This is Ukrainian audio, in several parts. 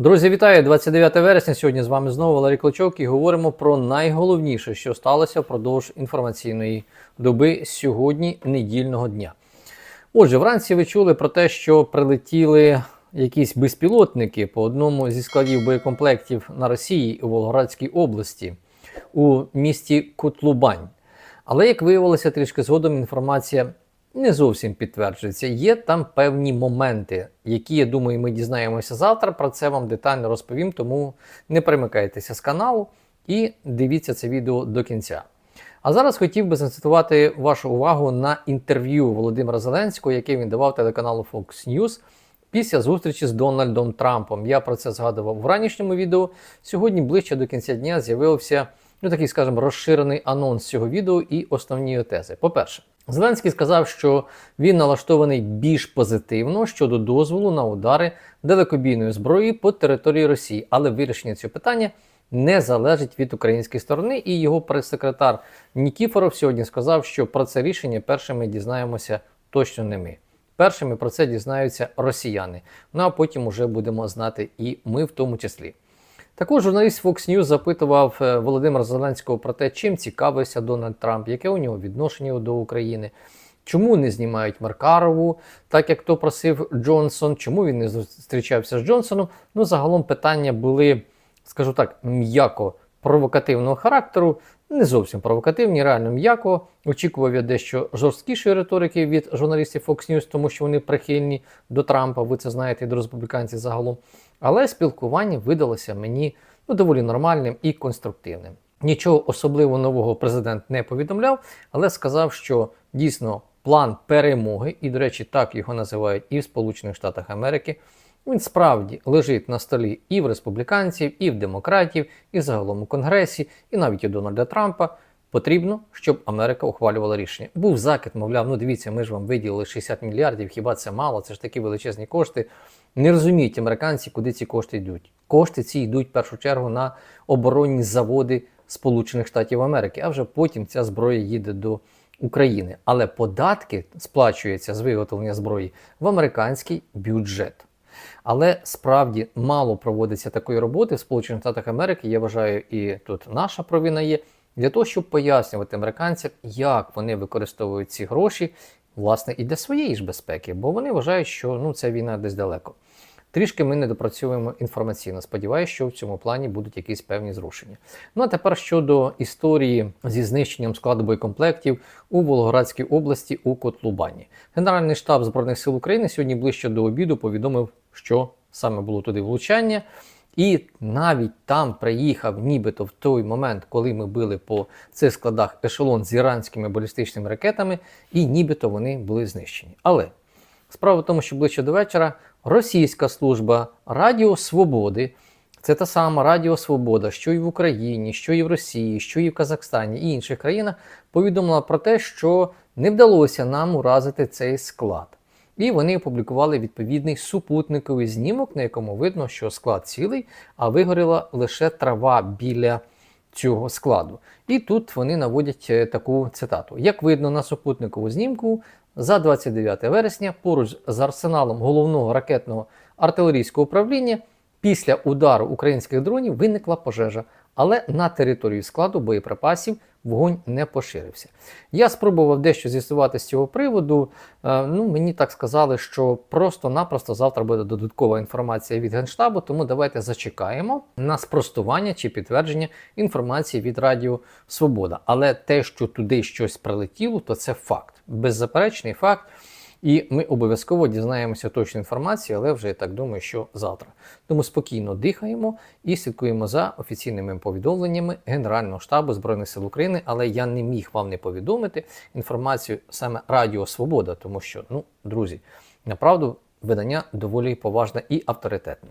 Друзі, вітаю! 29 вересня. Сьогодні з вами знову Валерій Клочок і говоримо про найголовніше, що сталося впродовж інформаційної доби сьогодні, недільного дня. Отже, вранці ви чули про те, що прилетіли якісь безпілотники по одному зі складів боєкомплектів на Росії у Волгоградській області у місті Котлубань. Але як виявилося трішки згодом, інформація не зовсім підтверджується. Є там певні моменти, які, я думаю, ми дізнаємося завтра. Про це вам детально розповім, тому не перемикайтеся з каналу і дивіться це відео до кінця. А зараз хотів би зацитувати вашу увагу на інтерв'ю Володимира Зеленського, яке він давав телеканалу Fox News після зустрічі з Дональдом Трампом. Я про це згадував в ранішньому відео. Сьогодні ближче до кінця дня з'явився ну такий, скажімо, розширений анонс цього відео і основні тези. По-перше, Зеленський сказав, що він налаштований більш позитивно щодо дозволу на удари далекобійної зброї по території Росії, але вирішення цього питання не залежить від української сторони. І його прес-секретар Нікіфоров сьогодні сказав, що про це рішення першими дізнаємося точно не ми. Першими про це дізнаються росіяни. Ну а потім уже будемо знати і ми в тому числі. Також журналіст Fox News запитував е, Володимира Зеленського про те, чим цікавився Дональд Трамп, яке у нього відношення до України, чому не знімають Маркарову, так як то просив Джонсон, чому він не зустрічався з Джонсоном. Ну, загалом питання були, скажу так, м'яко провокативного характеру, не зовсім провокативні, реально м'яко. Очікував я дещо жорсткішої риторики від журналістів Fox News, тому що вони прихильні до Трампа, ви це знаєте, і до республіканців загалом. Але спілкування видалося мені ну, доволі нормальним і конструктивним. Нічого особливо нового президент не повідомляв, але сказав, що дійсно план перемоги, і, до речі, так його називають і в Сполучених Штатах Америки. Він справді лежить на столі і в республіканців, і в демократів, і загалом у Конгресі, і навіть у Дональда Трампа. Потрібно, щоб Америка ухвалювала рішення. Був закид, мовляв, ну дивіться, ми ж вам виділили 60 мільярдів, хіба це мало? Це ж такі величезні кошти. Не розуміють американці, куди ці кошти йдуть. Кошти ці йдуть в першу чергу на оборонні заводи Сполучених Штатів Америки, а вже потім ця зброя їде до України. Але податки сплачуються з виготовлення зброї в американський бюджет. Але справді мало проводиться такої роботи в Сполучених Штатах Америки. Я вважаю, і тут наша провина є для того, щоб пояснювати американцям, як вони використовують ці гроші, власне, і для своєї ж безпеки, бо вони вважають, що ну, ця війна десь далеко. Трішки ми не допрацьовуємо інформаційно. Сподіваюся, що в цьому плані будуть якісь певні зрушення. Ну а тепер щодо історії зі знищенням складу боєкомплектів у Волгоградській області у Котлубані. Генеральний штаб Збройних сил України сьогодні ближче до обіду повідомив, що саме було туди влучання. І навіть там приїхав, нібито в той момент, коли ми били по цих складах ешелон з іранськими балістичними ракетами, і нібито вони були знищені. Але справа в тому, що ближче до вечора російська служба Радіо Свободи, це та сама Радіо Свобода, що і в Україні, що і в Росії, що і в Казахстані і інших країнах, повідомила про те, що не вдалося нам уразити цей склад. І вони опублікували відповідний супутниковий знімок, на якому видно, що склад цілий, а вигоріла лише трава біля цього складу. І тут вони наводять е, таку цитату: як видно на супутникову знімку, за 29 вересня поруч з арсеналом головного ракетного артилерійського управління після удару українських дронів виникла пожежа, але на території складу боєприпасів вогонь не поширився. Я спробував дещо з'ясувати з цього приводу. Е, ну, Мені так сказали, що просто-напросто завтра буде додаткова інформація від Генштабу, тому давайте зачекаємо на спростування чи підтвердження інформації від Радіо Свобода. Але те, що туди щось прилетіло, то це факт. Беззаперечний факт. І ми обов'язково дізнаємося точну інформацію, але вже я так думаю, що завтра. Тому спокійно дихаємо і слідкуємо за офіційними повідомленнями Генерального штабу Збройних сил України. Але я не міг вам не повідомити інформацію саме Радіо Свобода, тому що, ну, друзі, направду видання доволі поважне і авторитетне.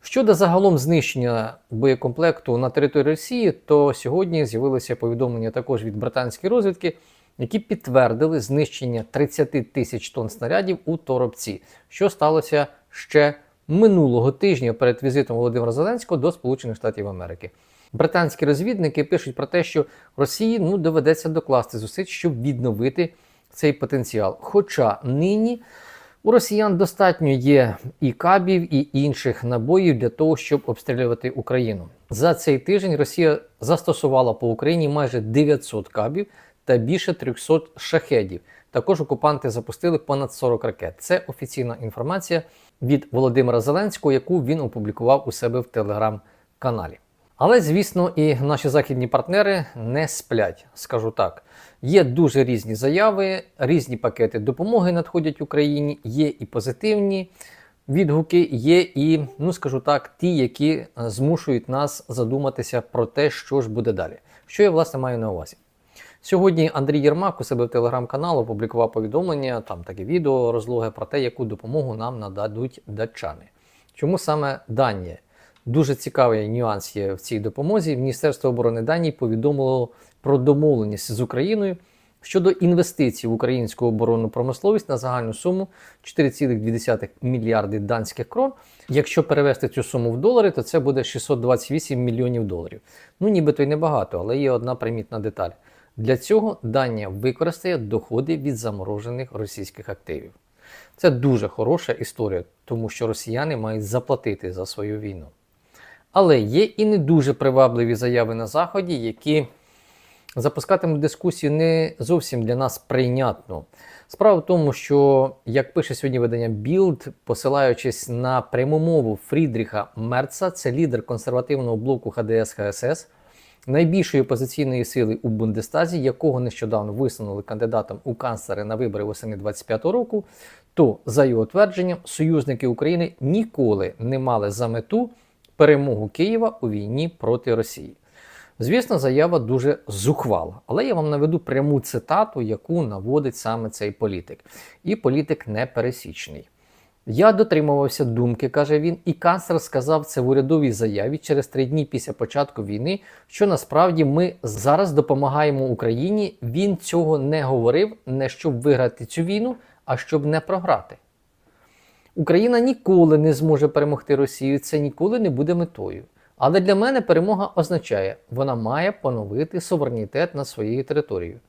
Щодо загалом знищення боєкомплекту на території Росії, то сьогодні з'явилося повідомлення також від британської розвідки які підтвердили знищення 30 тисяч тонн снарядів у Торопці, що сталося ще минулого тижня перед візитом Володимира Зеленського до Сполучених Штатів Америки. Британські розвідники пишуть про те, що Росії ну, доведеться докласти зусиль, щоб відновити цей потенціал. Хоча нині У росіян достатньо є і кабів, і інших набоїв для того, щоб обстрілювати Україну. За цей тиждень Росія застосувала по Україні майже 900 кабів та більше 300 шахедів. Також окупанти запустили понад 40 ракет. Це офіційна інформація від Володимира Зеленського, яку він опублікував у себе в телеграм-каналі. Але, звісно, і наші західні партнери не сплять, скажу так. Є дуже різні заяви, різні пакети допомоги надходять Україні, є і позитивні відгуки, є і, ну скажу так, ті, які змушують нас задуматися про те, що ж буде далі. Що я власне маю на увазі. Сьогодні Андрій Єрмак у себе в телеграм-канал опублікував повідомлення, там таке відео розлоги про те, яку допомогу нам нададуть датчани. Чому саме Данія? Дуже цікавий нюанс є в цій допомозі. Міністерство оборони Данії повідомило про домовленість з Україною щодо інвестицій в українську оборонну промисловість на загальну суму 4,2 мільярди данських крон. Якщо перевести цю суму в долари, то це буде 628 мільйонів доларів. Ну нібито й небагато, але є одна примітна деталь. Для цього Данія використає доходи від заморожених російських активів. Це дуже хороша історія, тому що росіяни мають заплатити за свою війну. Але є і не дуже привабливі заяви на Заході, які запускатимуть дискусію не зовсім для нас прийнятно. Справа в тому, що, як пише сьогодні видання Bild, посилаючись на пряму мову Фрідріха Мерца, це лідер консервативного блоку ХДС ХСС, найбільшої опозиційної сили у Бундестазі, якого нещодавно висунули кандидатом у канцлери на вибори восени 25-го року, то, за його твердженням, союзники України ніколи не мали за мету перемогу Києва у війні проти Росії. Звісно, заява дуже зухвала, але я вам наведу пряму цитату, яку наводить саме цей політик. І політик непересічний. Я дотримувався думки, каже він, і канцлер сказав це в урядовій заяві через три дні після початку війни, що насправді ми зараз допомагаємо Україні. Він цього не говорив, не щоб виграти цю війну, а щоб не програти. Україна ніколи не зможе перемогти Росію, це ніколи не буде метою. Але для мене перемога означає, вона має поновити суверенітет над своєю територією.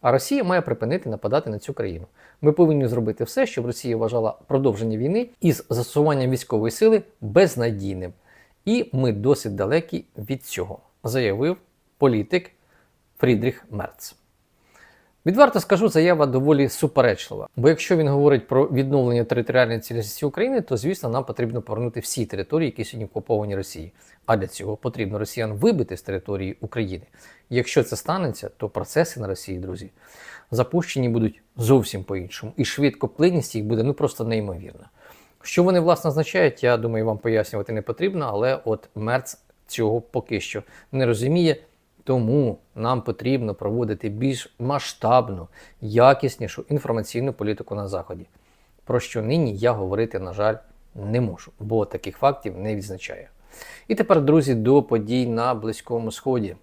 А Росія має припинити нападати на цю країну. Ми повинні зробити все, щоб Росія вважала продовження війни із застосуванням військової сили безнадійним. І ми досить далекі від цього, заявив політик Фрідріх Мерц. Відверто скажу, заява доволі суперечлива. Бо якщо він говорить про відновлення територіальної цілісності України, то звісно нам потрібно повернути всі території, які сьогодні окуповані Росією. А для цього потрібно росіян вибити з території України. Якщо це станеться, то процеси на Росії, друзі, запущені будуть зовсім по-іншому. І швидкоплинність їх буде ну просто неймовірна. Що вони власне означають, я думаю, вам пояснювати не потрібно, але от Мерц цього поки що не розуміє. Тому нам потрібно проводити більш масштабну, якіснішу інформаційну політику на Заході. Про що нині я говорити, на жаль, не можу, бо таких фактів не відзначаю. І тепер, друзі, до подій на Близькому Сході,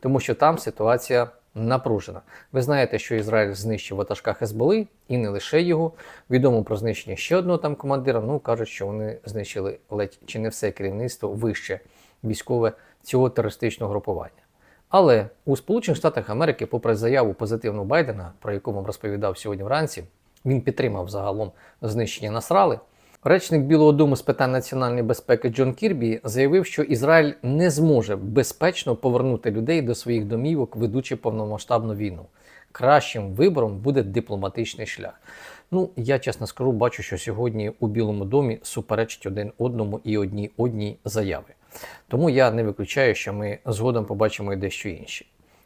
тому що там ситуація напружена. Ви знаєте, що Ізраїль знищив ватажка Хезболи, і не лише його. Відомо про знищення ще одного там командира. Ну кажуть, що вони знищили ледь чи не все керівництво вище військове цього терористичного групування. Але у Сполучених Штатах Америки, попри заяву позитивну Байдена, про яку вам розповідав сьогодні вранці, він підтримав загалом знищення Насрали. Речник Білого Дому з питань національної безпеки Джон Кірбі заявив, що Ізраїль не зможе безпечно повернути людей до своїх домівок, ведучи повномасштабну війну. Кращим вибором буде дипломатичний шлях. Ну, я чесно скажу, бачу, що сьогодні у Білому домі суперечать один одному і одній одній заяви. Тому я не виключаю, що ми згодом побачимо і дещо інше.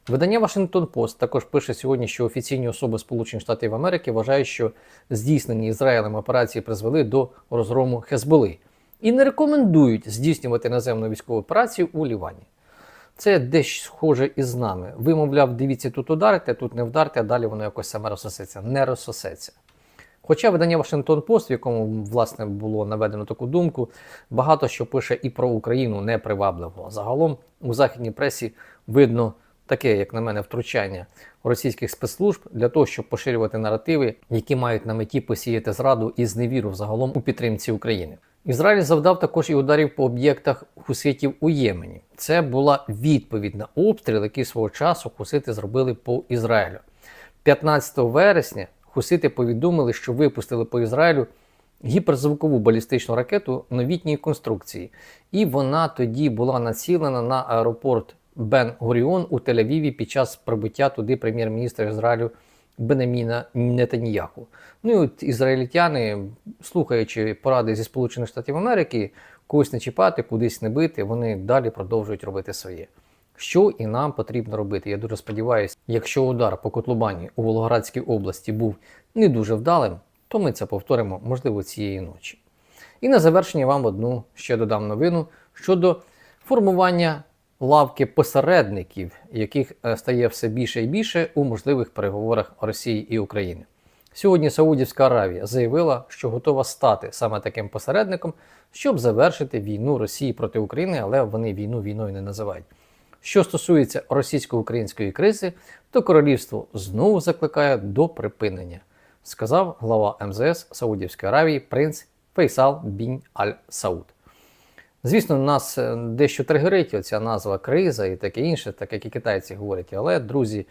Видання Washington Post також пише сьогодні, що офіційні особи Сполучених Штатів Америки вважають, що здійснені Ізраїлем операції призвели до розгрому Хезболи і не рекомендують здійснювати наземну військову операцію у Лівані. Це десь схоже із нами. Ви, мовляв, дивіться, тут ударите, тут не вдарте, а далі воно якось саме розсосеться. Не розсосеться. Хоча видання Washington Post, в якому власне було наведено таку думку, багато що пише і про Україну непривабливо. Загалом у західній пресі видно таке, як на мене, втручання російських спецслужб для того, щоб поширювати наративи, які мають на меті посіяти зраду і зневіру взагалом у підтримці України. Ізраїль завдав також і ударів по об'єктах хуситів у Ємені. Це була відповідь на обстріл, який свого часу хусити зробили по Ізраїлю. 15 вересня хусити повідомили, що випустили по Ізраїлю гіперзвукову балістичну ракету новітньої конструкції. І вона тоді була націлена на аеропорт Бен Гуріон у Тель-Авіві під час прибуття туди прем'єр-міністра Ізраїлю Бенеміна Нетаньяху. Ну і от ізраїльтяни, слухаючи поради зі Сполучених Штатів Америки, когось не чіпати, кудись не бити, вони далі продовжують робити своє. Що і нам потрібно робити. Я дуже сподіваюся, якщо удар по Котлубані у Волгоградській області був не дуже вдалим, то ми це повторимо, можливо, цієї ночі. І на завершення вам одну ще додам новину щодо формування лавки посередників, яких е, стає все більше і більше у можливих переговорах Росії і України. Сьогодні Саудівська Аравія заявила, що готова стати саме таким посередником, щоб завершити війну Росії проти України, але вони війну війною не називають. Що стосується російсько-української кризи, то королівство знову закликає до припинення, сказав глава МЗС Саудівської Аравії принц Фейсал Бінь Аль Сауд. Звісно, нас е, дещо тригерить оця назва криза і таке інше, так як і китайці говорять. Але, друзі,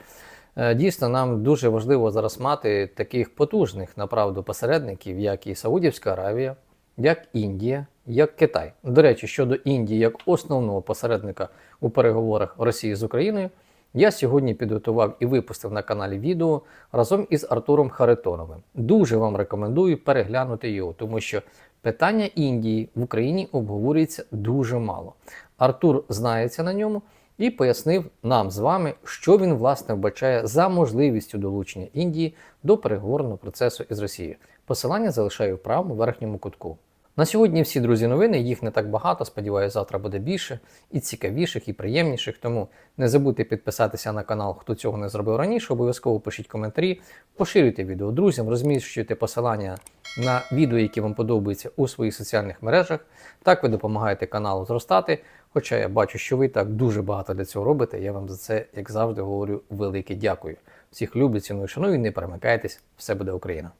е, дійсно нам дуже важливо зараз мати таких потужних направду посередників, як і Саудівська Аравія, як Індія, як Китай. До речі, щодо Індії як основного посередника у переговорах Росії з Україною, я сьогодні підготував і випустив на каналі відео разом із Артуром Харитоновим. Дуже вам рекомендую переглянути його, тому що питання Індії в Україні обговорюється дуже мало. Артур знається на ньому і пояснив нам з вами, що він власне вбачає за можливістю долучення Індії до переговорного процесу із Росією. Посилання залишаю в правому верхньому кутку. На сьогодні всі друзі новини, їх не так багато. Сподіваюся, завтра буде більше і цікавіших, і приємніших. Тому не забудьте підписатися на канал, хто цього не зробив раніше. Обов'язково пишіть коментарі, поширюйте відео друзям, розміщуйте посилання на відео, які вам подобаються у своїх соціальних мережах. Так ви допомагаєте каналу зростати. Хоча я бачу, що ви так дуже багато для цього робите. Я вам за це, як завжди, говорю велике дякую. Всіх люблю, ціную, шаную, не перемикайтесь, все буде Україна.